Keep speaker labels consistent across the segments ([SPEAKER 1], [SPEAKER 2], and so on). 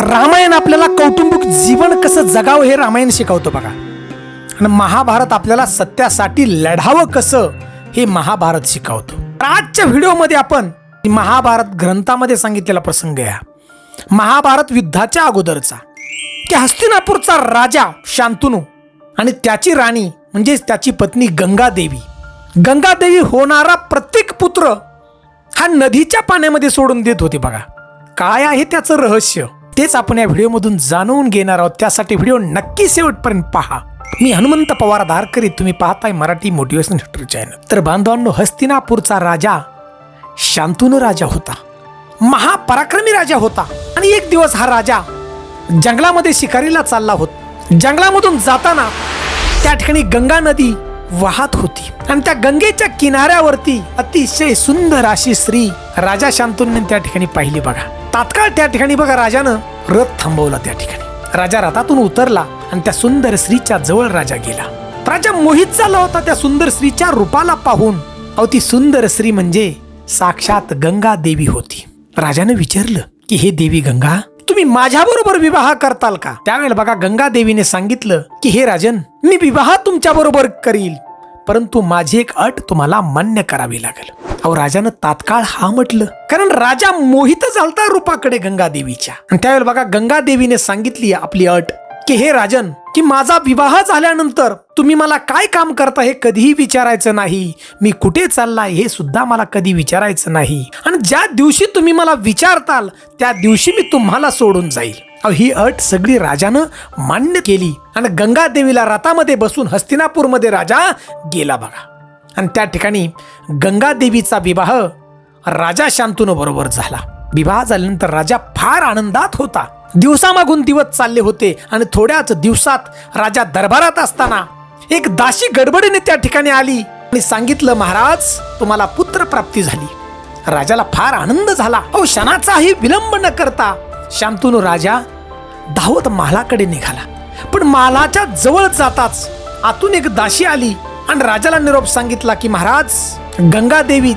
[SPEAKER 1] रामायण आपल्याला कौटुंबिक जीवन कसं जगावं हे रामायण शिकवतो बघा. आणि महाभारत आपल्याला सत्यासाठी लढावं कसं हे महाभारत शिकवतो. आजच्या व्हिडिओमध्ये आपण महाभारत ग्रंथामध्ये सांगितलेला प्रसंग या महाभारत युद्धाच्या अगोदरचा. की हस्तिनापूरचा राजा शांतनू आणि त्याची राणी म्हणजेच त्याची पत्नी गंगादेवी. गंगादेवी होणारा प्रत्येक पुत्र हा नदीच्या पाण्यामध्ये सोडून देत होते बघा. काय आहे त्याचं रहस्य? तेच आपण या व्हिडिओमधून जाणून घेणार आहोत. त्यासाठी व्हिडिओ नक्की शेवटपर्यंत पहा. मी हनुमंत पवार धारकरी तुम्ही पाहताय मराठी मोटिवेशन हिस्ट्री चॅनल तर बांधवांनो हस्तिनापूरचा राजा शांतनु राजा होता. महापराक्रमी राजा होता. आणि एक दिवस हा राजा जंगलामध्ये शिकारीला चालला होत. जंगलामधून जाताना त्या ठिकाणी गंगा नदी वाहत होती. आणि त्या गंगेच्या किनाऱ्यावरती अतिशय सुंदर अशी स्त्री राजा शांतूने त्या ठिकाणी पाहिली बघा. तात्काळ त्या ठिकाणी बघा राजानं रथ थांबवला त्या ठिकाणी. राजा रथातून उतरला आणि त्या सुंदर स्त्रीच्या जवळ राजा गेला. राजा मोहित झाला होता त्या सुंदर स्त्रीच्या रूपाला पाहून. अवती सुंदर स्त्री म्हणजे साक्षात गंगा देवी होती. राजाने विचारलं की हे देवी गंगा तुम्ही माझ्या बरोबर विवाह करताल का? त्यावेळेला बघा गंगा देवीने सांगितलं की हे राजन मी विवाह तुमच्या बरोबर करील परंतु माझी एक अट तुम्हाला मान्य करावी लागेल. अहो राजानं तात्काळ हा म्हटलं. कारण राजा मोहित झालता रूपाकडे गंगा देवीच्या आणि त्यावेळेला बघा गंगा देवीने सांगितली आपली अट की हे राजन की माझा विवाह झाल्यानंतर तुम्ही मला काय काम करता हे कधीही विचारायचं नाही. मी कुठे चाललाय हे सुद्धा मला कधी विचारायचं नाही. आणि ज्या दिवशी तुम्ही मला विचारताल त्या दिवशी मी तुम्हाला सोडून जाईल. अहो, ही अट सगळी राजानं मान्य केली. आणि गंगा देवीला रथामध्ये बसून हस्तिनापूरमध्ये राजा गेला बघा. आणि त्या ठिकाणी गंगादेवीचा विवाह राजा शांतनू बरोबर झाला. विवाह झाल्यानंतर राजा फार आनंदात होता. दिवसामागून दिवस चालले होते आणि थोड्याच दिवसात राजा दरबारात असताना एक दाशी गडबडीने त्या ठिकाणी आली आणि सांगितलं महाराज तुम्हाला पुत्र प्राप्ती झाली. राजाला फार आनंद झाला. अहो क्षणाचाही विलंब न करता शांतनू राजा धावत महालाकडे निघाला. पण महालाच्या जवळ जाताच आतून एक दाशी आली आणि राजाला निरोप सांगितला की महाराज गंगादेवी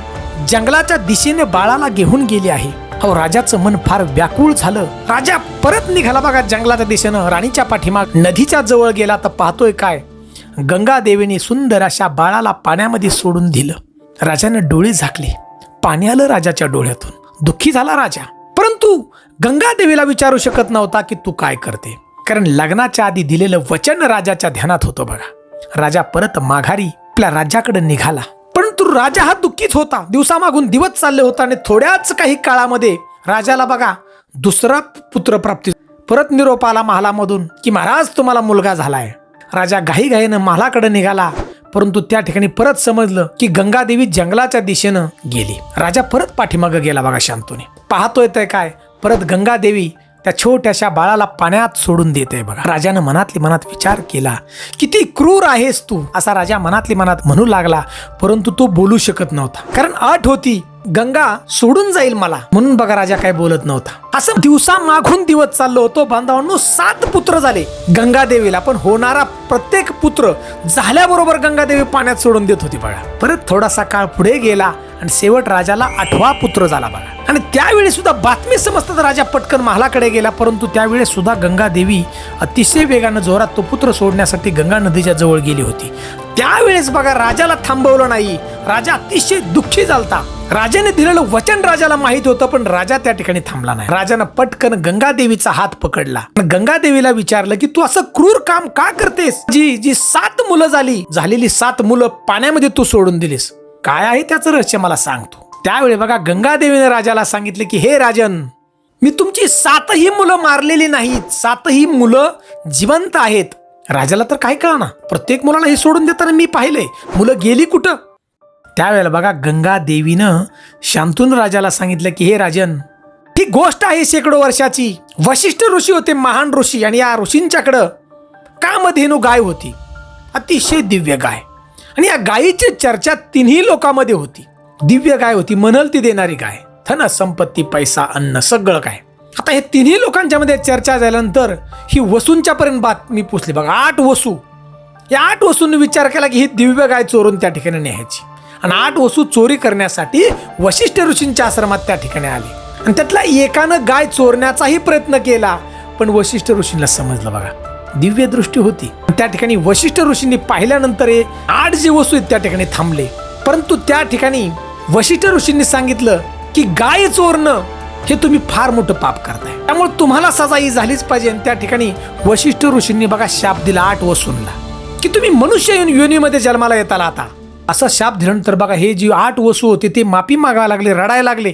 [SPEAKER 1] जंगलाच्या दिशेने बाळाला घेऊन गेली आहे. अहो राजाचं मन फार व्याकुळ झालं. राजा परत निघाला बघा जंगलाच्या दिशेनं. राणीच्या पाठीमाग नदीच्या जवळ गेला तर पाहतोय काय? गंगादेवीने सुंदर अशा बाळाला पाण्यामध्ये सोडून दिलं. राजानं डोळे झाकले. पाणी आलं राजाच्या डोळ्यातून. दुःखी झाला राजा. परंतु गंगादेवीला विचारू शकत नव्हता की तू काय करते? कारण लग्नाच्या आधी दिलेलं वचन राजाच्या ध्यानात होतं बघा. राजा परत माघारी आपल्या राज्याकडे निघाला. परंतु राजा हा दुःखीच होता. दिवसामागून दिवस चालले होता आणि थोड्याच काही काळामध्ये राजाला बघा दुसरा पुत्र प्राप्ती परत निरोप आला महालामधून की महाराज तुम्हाला मुलगा झालाय. राजा घाईघाईनं महालाकडे निघाला. परंतु त्या ठिकाणी परत समजलं की गंगादेवी जंगलाच्या दिशेनं गेली. राजा परत पाठीमागं गेला बघा शांतूने. पाहतोय ते काय? परत गंगादेवी त्या छोट्याशा बाळाला पाण्यात सोडून देते बघा. राजानं मनातली मनात विचार केला किती क्रूर आहेस तू? असा राजा मनातली मनात म्हणू लागला परंतु तो बोलू शकत नव्हता. कारण अट होती गंगा सोडून जाईल मला. म्हणून बघा राजा काय बोलत नव्हता. असं दिवसा मागून दिवस चाललो होतो. बांधवांनो सात पुत्र झाले. गंगादेवीला पण होणारा प्रत्येक पुत्र झाल्याबरोबर गंगादेवी पाण्यात सोडून देत होती बघा परत थोडासा काळ पुढे गेला आणि शेवट राजाला आठवा पुत्र झाला बघा आणि त्यावेळी सुद्धा बातमी समजतात राजा पटकन महालाकडे गेला. परंतु त्यावेळेस सुद्धा गंगा देवी अतिशय वेगानं जोरात तो पुत्र सोडण्यासाठी गंगा नदीच्या जवळ गेली होती. त्यावेळेस बघा राजाला थांबवलं नाही. राजा अतिशय दुःखी झालता. राजाने दिलेलं वचन राजाला माहीत होतं पण राजा त्या ठिकाणी थांबला नाही. राजानं पटकन गंगादेवीचा हात पकडला. आणि गंगादेवीला विचारलं की तू असं क्रूर काम का करतेस? जी जी सात मुलं झाली झालेली सात मुलं पाण्यामध्ये तू सोडून दिलीस. काय आहे त्याचं रहस्य मला सांगतो त्यावेळी बघा गंगादेवीने राजाला सांगितले की हे राजन मी तुमची सातही मुलं मारलेली नाहीत. सातही मुलं जिवंत आहेत. राजाला तर काय कळना. प्रत्येक मुलाला हे सोडून देताना मी पाहिलंय मुलं गेली कुठं? त्यावेळेला बघा गंगा देवीनं शांतून राजाला सांगितलं की हे राजन ही गोष्ट आहे शेकडो वर्षाची. वशिष्ठ ऋषी होते महान ऋषी आणि या ऋषींच्याकडं कामधेनू गाय होती. अतिशय दिव्य गाय. आणि या गायीची चर्चा तिन्ही लोकांमध्ये होती. दिव्य गाय होती मनल ती देणारी गाय. धन संपत्ती पैसा अन्न सगळं काय. आता हे तिन्ही लोकांच्या मध्ये चर्चा झाल्यानंतर ही वसूंच्या पर्यंत बातमी पोचली बघा आठ वसू. या आठ वसूंनी विचार केला की ही दिव्य गाय चोरून त्या ठिकाणी न्यायची. आणि आठ वसू चोरी करण्यासाठी वशिष्ठ ऋषींच्या आश्रमात त्या ठिकाणी आले. आणि त्यातला एकानं गाय चोरण्याचाही प्रयत्न केला पण वशिष्ठ ऋषींना समजलं बघा. दिव्य दृष्टी होती. त्या ठिकाणी वशिष्ठ ऋषींनी पाहिल्यानंतर हे आठ जे वस्तू आहेत त्या ठिकाणी थांबले. परंतु त्या ठिकाणी वशिष्ठ ऋषींनी सांगितलं की गाय चोरणं हे तुम्ही फार मोठं पाप करताय. त्यामुळे तुम्हाला सजा ही झालीच पाहिजे. आणि त्या ठिकाणी वशिष्ठ ऋषींनी बघा शाप दिला आठ वसूंना की तुम्ही मनुष्य येऊन योनीमध्ये जन्माला येताला आता. असा शाप दिल्यानंतर बघा हे जी आठ वसू होते ते माफी मागावं लागले रडायला लागले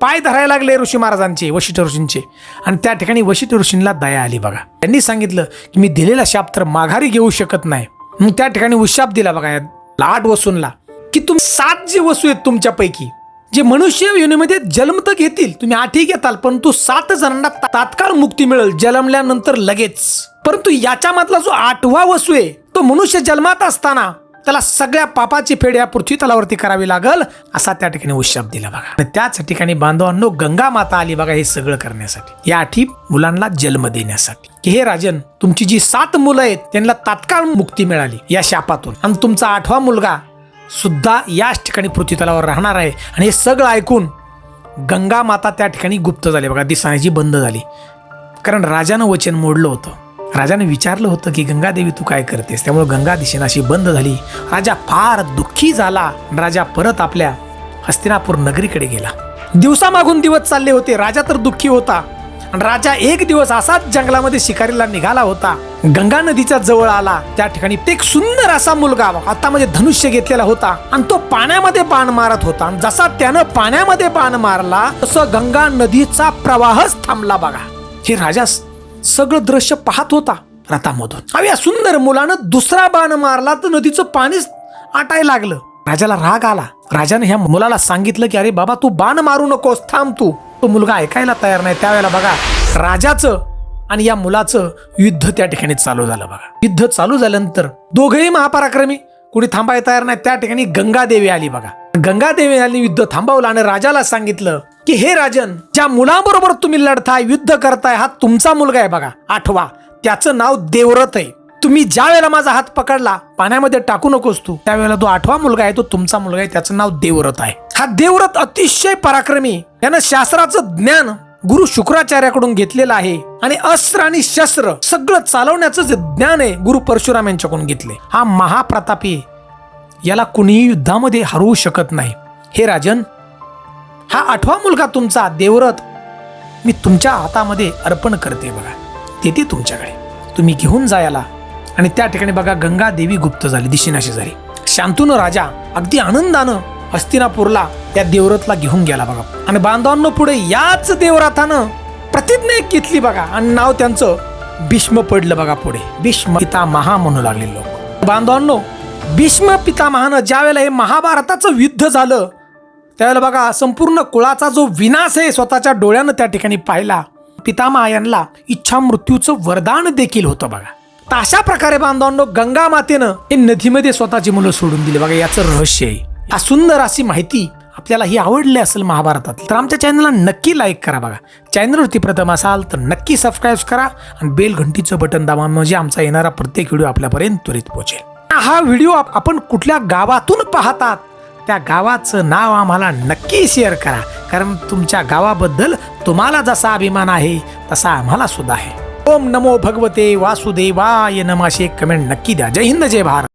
[SPEAKER 1] पाय धरायला लागले ऋषी महाराजांचे वशिष्ठ ऋषींचे. आणि त्या ठिकाणी वशिष्ठ ऋषींना दया आली बघा. त्यांनी सांगितलं की मी दिलेला शाप तर माघारी घेऊ शकत नाही. मग त्या ठिकाणी उशाप दिला बघा आठ वसूंना की तुम सात जे वसू आहेत तुमच्यापैकी जे मनुष्य योनीमध्ये जन्मत घेतील तुम्ही आठही घेताल परंतु सात जणांना तात्काळ मुक्ती मिळेल जन्मल्यानंतर लगेच. परंतु याच्यामधला जो आठवा वसू आहे तो मनुष्य जन्मात असताना त्याला सगळ्या पापाची फेड या पृथ्वी तलावरती करावी लागल असा त्या ठिकाणी उशाप दिला बघा. आणि त्याच ठिकाणी बांधवांनो गंगा माता आली बघा हे सगळं करण्यासाठी. या आठी मुलांना जन्म देण्यासाठी. की हे राजन तुमची जी सात मुलं आहेत त्यांना तात्काळ मुक्ती मिळाली या शापातून. आणि तुमचा आठवा मुलगा सुद्धा याच ठिकाणी पृथ्वी तलावर राहणार आहे. आणि हे सगळं ऐकून गंगा माता त्या ठिकाणी गुप्त झाली बघा दिसायची बंद झाली. कारण राजानं वचन मोडलं होतं. राजाने विचारलं होतं की गंगादेवी तू काय करतेस? त्यामुळे गंगा दिशेनाशी बंद झाली. राजा फार दुःखी झाला. राजा परत आपल्या हस्तिनापूर नगरीकडे गेला. दिवसामागून दिवस चालले होते. राजा तर दुःखी होता. आणि राजा एक दिवस असाच जंगलामध्ये शिकारीला निघाला होता. गंगा नदीच्या जवळ आला. त्या ठिकाणी एक सुंदर असा मुलगा हातामध्ये धनुष्य घेतलेला होता. आणि तो पाण्यामध्ये बाण मारत होता. आणि जसा त्यानं पाण्यामध्ये बाण मारला तसं गंगा नदीचा प्रवाहच थांबला बघा. हे राजा सगळं दृश्य पाहत होता रथामधून. अव्या या सुंदर मुलानं दुसरा बाण मारला तर नदीचं पाणीच आटायला लागलं. राजाला राग आला. राजाने ह्या मुलाला सांगितलं की अरे बाबा तू बाण मारू नकोस थांब तू. तो मुलगा ऐकायला तयार नाही. त्यावेळेला बघा राजाचं आणि या मुलाचं युद्ध त्या ठिकाणी चालू झालं बघा. युद्ध चालू झाल्यानंतर दोघेही महापराक्रमी कुणी थांबायला तयार नाही. त्या ठिकाणी गंगादेवी आली बघा. गंगादेवी यांनी युद्ध थांबवलं आणि राजाला सांगितलं की हे राजन ज्या मुलाबरोबर तुम्ही लढताय युद्ध करताय हा तुमचा मुलगा आहे बघा. आठवा त्याचं नाव देवरथ आहे. तुम्ही ज्या वेळेला माझा हात पकडला पाण्यामध्ये टाकू नकोस तू त्यावेळेला तो आठवा मुलगा आहे तो तुमचा मुलगा आहे त्याचं नाव देवरथ आहे. हा देवरथ अतिशय पराक्रमी त्यानं शास्त्राचं ज्ञान गुरु शुक्राचार्याकडून घेतलेलं आहे आणि अस्त्र आणि शस्त्र सगळं चालवण्याचं जे ज्ञान आहे गुरु परशुराम यांच्याकडून घेतले. हा महाप्रतापी याला कुणीही युद्धामध्ये हरवू शकत नाही. हे राजन हा आठवा मुलगा तुमचा देवरथ मी तुमच्या हातामध्ये अर्पण करते बघा. देते तुमच्याकडे. तुम्ही घेऊन जा याला. आणि त्या ठिकाणी बघा गंगा देवी गुप्त झाली दिशेनाशी झाली शांतून राजा अगदी आनंदानं हस्तिनापूरला त्या देवरथला घेऊन गेला बघा. आणि बांधवांनो पुढे याच देवरथानं प्रतिज्ञा एक घेतली बघा. आणि नाव त्यांचं भीष्म पडलं बघा पुढे. भीष्म पिता महा म्हणू लागले लोक. बांधवांनो भीष्म पितामहानं ज्या वेळेला हे महाभारताचं युद्ध झालं त्यावेळेला बघा संपूर्ण कुळाचा जो विनाश आहे स्वतःच्या डोळ्यानं त्या ठिकाणी पाहिला. पितामहा यांना इच्छा मृत्यूचं वरदान देखील होतं बघा. तर अशा प्रकारे बांधवांनो गंगा मातेनं हे नदीमध्ये स्वतःची मुलं सोडून दिली. बघा याचं रहस्य आहे. हा सुंदर अशी माहिती आपल्याला ही आवडली असेल महाभारतात तर आमच्या चॅनलला नक्की लाईक करा बघा. चॅनलवरती प्रथम असाल तर नक्की सबस्क्राईब करा आणि बेल घंटीचं बटन दाबा म्हणजे आमचा येणारा प्रत्येक व्हिडिओ आपल्यापर्यंत त्वरित पोहोचेल. हा व्हिडिओ आपण कुठल्या गावातून पाहतात? त्या गावाचं नाव आम्हाला नक्की शेअर करा. कारण तुमच्या गावाबद्दल तुम्हाला जसा अभिमान आहे तसा आम्हाला सुद्धा आहे. ओम नमो भगवते वासुदेवाय नमाशे कमेंट नक्की द्या. जय हिंद जय भारत.